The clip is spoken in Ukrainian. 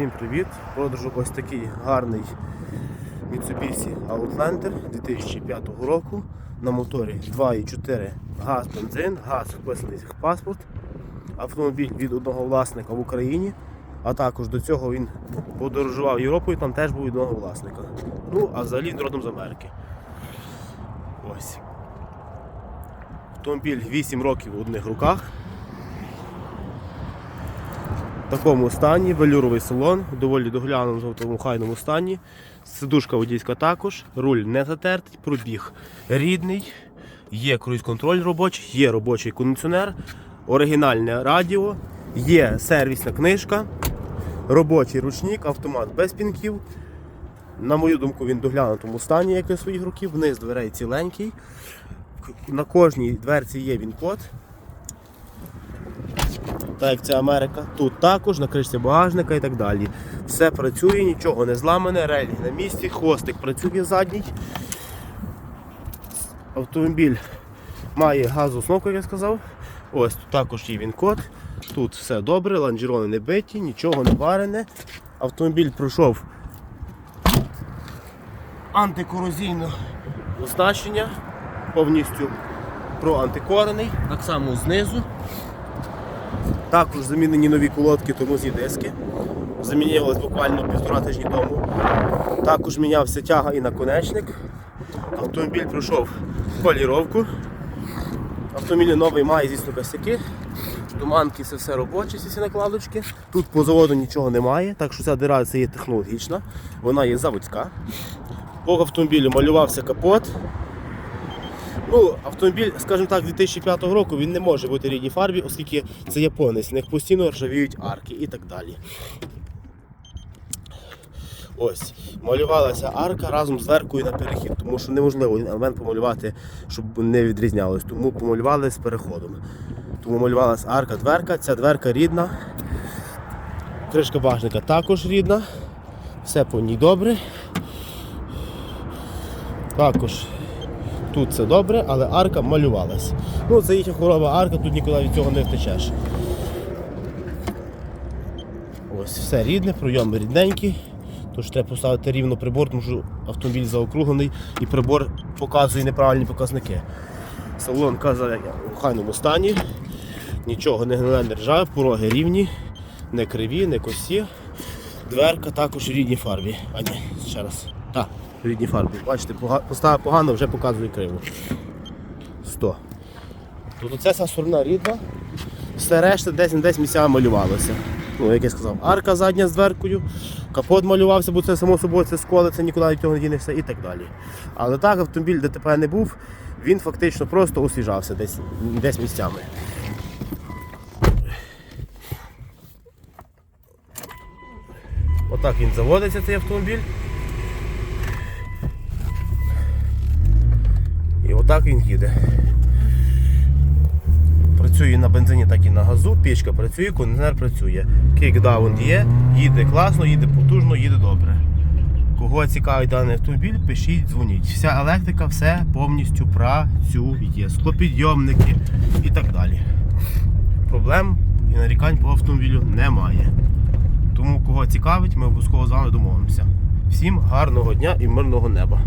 Всім привіт! Продажу ось такий гарний Mitsubishi Outlander 2005 року на моторі 2,4 газ бензин, газ вписаний в паспорт. Автомобіль від одного власника в Україні, а також до цього він подорожував Європою, там теж був від одного власника. Ну, а взагалі родом з Америки. Ось. Автомобіль 8 років в одних руках. В такому стані, велюровий салон, в доволі доглянутому жовтому хайному стані. Сидушка водійська також, руль не затертий, пробіг рідний, є круїз-контроль робочий, є робочий кондиціонер, оригінальне радіо, є сервісна книжка, робочий ручник, автомат без пінків. На мою думку, він в доглянутому стані, як і своїх років, вниз дверей ціленький. На кожній дверці є він-код. Так як це Америка. Тут також на кришці багажника і так далі. Все працює, нічого не зламане, релі на місці, хвостик працює задній. Автомобіль має газоустановку, як я сказав. Ось тут також є він код. Тут все добре, ланжерони не биті, нічого не варене. Автомобіль пройшов антикорозійне оснащення, повністю проантикорений, так само знизу. Також замінені нові колодки, тормозні диски. Замінювалися буквально півтора тижні тому. Також мінявся тяга і наконечник. Автомобіль пройшов поліровку. Автомобіль новий має, звісно, косяки. Туманки це все робочі, всі накладочки. Тут по заводу нічого немає, так що ця дира це є технологічна, вона є заводська. По автомобілю малювався капот. Ну, автомобіль, скажімо так, 2005 року він не може бути рідній фарбі, оскільки це японець, в них постійно ржавіють арки і так далі. Ось, малювалася арка разом з дверкою на перехід, тому що неможливо елемент помалювати, щоб не відрізнялось. Тому помалювали з переходом. Тому малювалася арка, дверка, ця дверка рідна. Кришка багажника також рідна. Все по ній добре. Також Тут все добре, але арка малювалась. Ну, це їхня хвороба арка, тут нікуди від цього не втечеш. Ось, все рідне, пройоми рідненькі. Тож треба поставити рівно прибор, тому що автомобіль заокруглений і прибор показує неправильні показники. Салон казає у хайному стані, нічого не гниле, не ржаве, пороги рівні, не криві, не косі. Дверка також в рідній фарбі. А ні, ще раз. Так, в рідній фарбі. Бачите, постава погано, вже показує криво. 100. Тобто вся сторона рідна, все решта десь десь місцями малювалося. Ну, як я сказав, арка задня з дверкою, капот малювався, бо це само собою це сколи, це нікуди від цього не дінешся і так далі. Але так, автомобіль ДТП не був, він фактично просто освіжався десь, десь місцями. Отак він заводиться, цей автомобіль. І отак він їде. Працює на бензині, так і на газу, пічка працює, кондиціонер працює. Кікдаун є, їде класно, їде потужно, їде добре. Кого цікавить даний автомобіль, пишіть, дзвоніть. Вся електрика, все повністю працює. Склопідйомники і так далі. Проблем і нарікань по автомобілю немає. Тому кого цікавить, ми обов'язково з вами домовимося. Всім гарного дня і мирного неба.